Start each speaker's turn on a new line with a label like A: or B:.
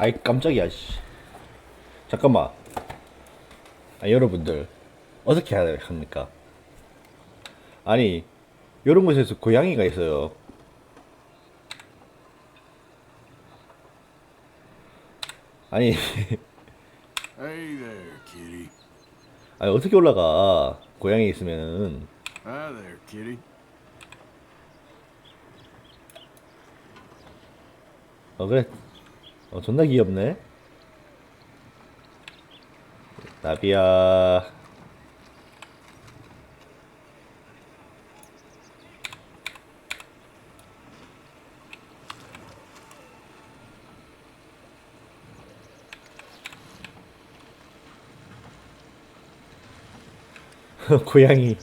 A: 아이 깜짝이야 씨. 잠깐만 아 여러분들 어떻게 해야 합니까 아니 요런 곳에서 고양이가 있어요 아니
B: Hey there, kitty.
A: 아니 어떻게 올라가 고양이 있으면은
B: Hi there, kitty.
A: 어 그래 어 존나 귀엽네. 나비야. 고양이